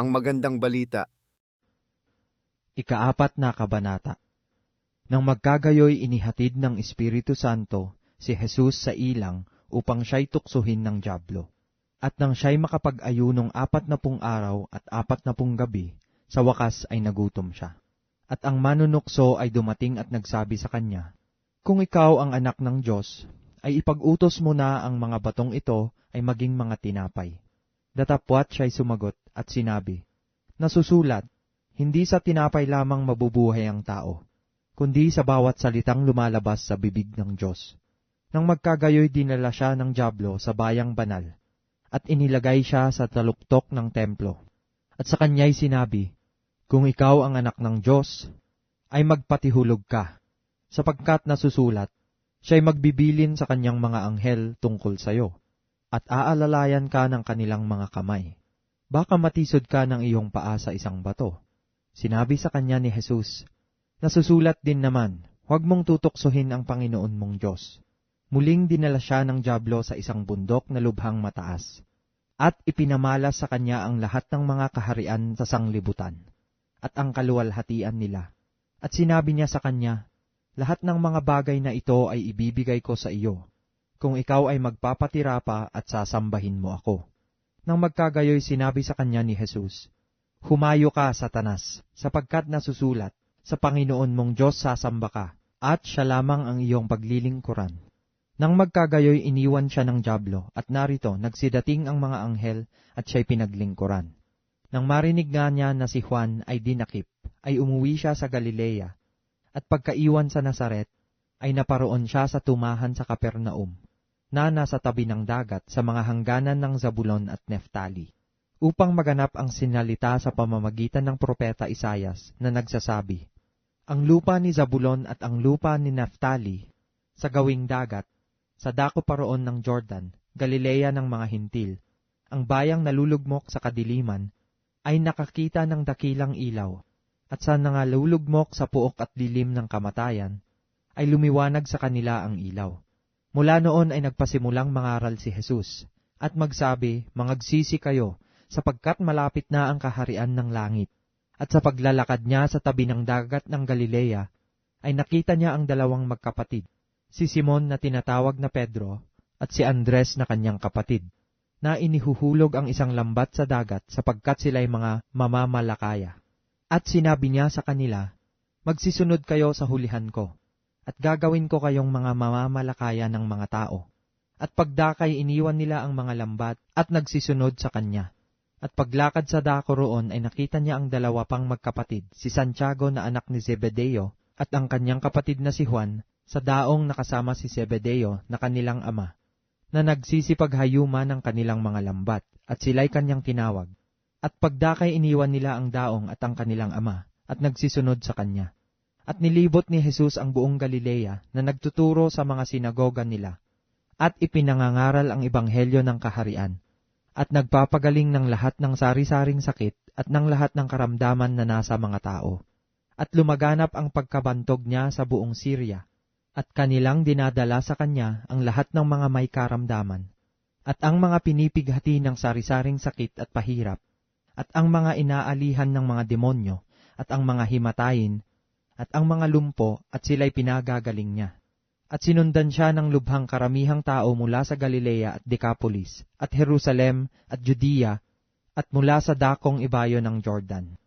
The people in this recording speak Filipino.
Ang magandang balita. Ikaapat na kabanata. Nang magkagayoy inihatid ng Espiritu Santo si Jesus sa ilang upang siya'y tuksuhin ng Diablo. At nang siya'y makapag-ayunong apat na pung araw at apat na pung gabi, sa wakas ay nagutom siya. At ang manunukso ay dumating at nagsabi sa kanya, Kung ikaw ang anak ng Diyos, ay ipag-utos mo na ang mga batong ito ay maging mga tinapay. Datapwat siya'y sumagot at sinabi, Nasusulat, hindi sa tinapay lamang mabubuhay ang tao, kundi sa bawat salitang lumalabas sa bibig ng Diyos. Nang magkagayoy dinala siya ng Diablo sa bayang banal, at inilagay siya sa taluktok ng templo. At sa kanya'y sinabi, Kung ikaw ang anak ng Diyos, ay magpatihulog ka, sapagkat nasusulat, siya'y magbibilin sa kanyang mga anghel tungkol sayo, at aalalayan ka ng kanilang mga kamay. Baka matisod ka ng iyong paa sa isang bato. Sinabi sa kanya ni Jesus, Nasusulat din naman, huwag mong tutuksohin ang Panginoon mong Diyos. Muling dinala siya ng Diablo sa isang bundok na lubhang mataas, at ipinamalas sa kanya ang lahat ng mga kaharian sa sanglibutan, at ang kaluwalhatian nila. At sinabi niya sa kanya, Lahat ng mga bagay na ito ay ibibigay ko sa iyo, kung ikaw ay magpapatira pa at sasambahin mo ako. Nang magkagayoy sinabi sa kanya ni Jesus, Humayo ka, Satanas, sapagkat nasusulat, sa Panginoon mong Diyos sasamba ka, at siya lamang ang iyong paglilingkuran. Nang magkagayoy iniwan siya ng Diablo, at narito nagsidating ang mga anghel at siya'y pinaglingkuran. Nang marinig nga niya na si Juan ay dinakip, ay umuwi siya sa Galilea, at pagkaiwan sa Nazaret, ay naparoon siya sa tumahan sa Kapernaum, na nasa tabi ng dagat sa mga hangganan ng Zabulon at Neftali, upang maganap ang sinalita sa pamamagitan ng propeta Isayas na nagsasabi, Ang lupa ni Zabulon at ang lupa ni Neftali, sa gawing dagat, sa dako paroon ng Jordan, Galilea ng mga hintil, ang bayang nalulugmok sa kadiliman, ay nakakita ng dakilang ilaw, at sa nangalulugmok sa puok at dilim ng kamatayan, ay lumiwanag sa kanila ang ilaw. Mula noon ay nagpasimulang mangaral si Jesus, at magsabi, Mangagsisi kayo, sapagkat malapit na ang kaharian ng langit. At sa paglalakad niya sa tabi ng dagat ng Galilea, ay nakita niya ang dalawang magkapatid, si Simon na tinatawag na Pedro, at si Andres na kanyang kapatid, na inihuhulog ang isang lambat sa dagat sapagkat sila'y mga mamamalakaya. At sinabi niya sa kanila, Magsisunod kayo sa hulihan ko, at gagawin ko kayong mga mamamalakaya ng mga tao. At pagdakay iniwan nila ang mga lambat at nagsisunod sa kanya. At paglakad sa dako roon ay nakita niya ang dalawa pang magkapatid, si Santiago na anak ni Zebedeo, at ang kanyang kapatid na si Juan, sa daong nakasama si Zebedeo na kanilang ama, na nagsisipaghayuma ng kanilang mga lambat, at sila'y kanyang tinawag. At pagdakay iniwan nila ang daong at ang kanilang ama, at nagsisunod sa kanya. At nilibot ni Jesus ang buong Galilea na nagtuturo sa mga sinagoga nila, at ipinangangaral ang ebanghelyo ng kaharian, at nagpapagaling ng lahat ng sari-saring sakit at ng lahat ng karamdaman na nasa mga tao. At lumaganap ang pagkabantog niya sa buong Syria, at kanilang dinadala sa kanya ang lahat ng mga may karamdaman, at ang mga pinipighati ng sari-saring sakit at pahirap, at ang mga inaalihan ng mga demonyo, at ang mga himatayin, at ang mga lumpo, at sila'y pinagagaling niya. At sinundan siya ng lubhang karamihang tao mula sa Galilea at Decapolis, at Jerusalem, at Judea, at mula sa dakong ibayo ng Jordan.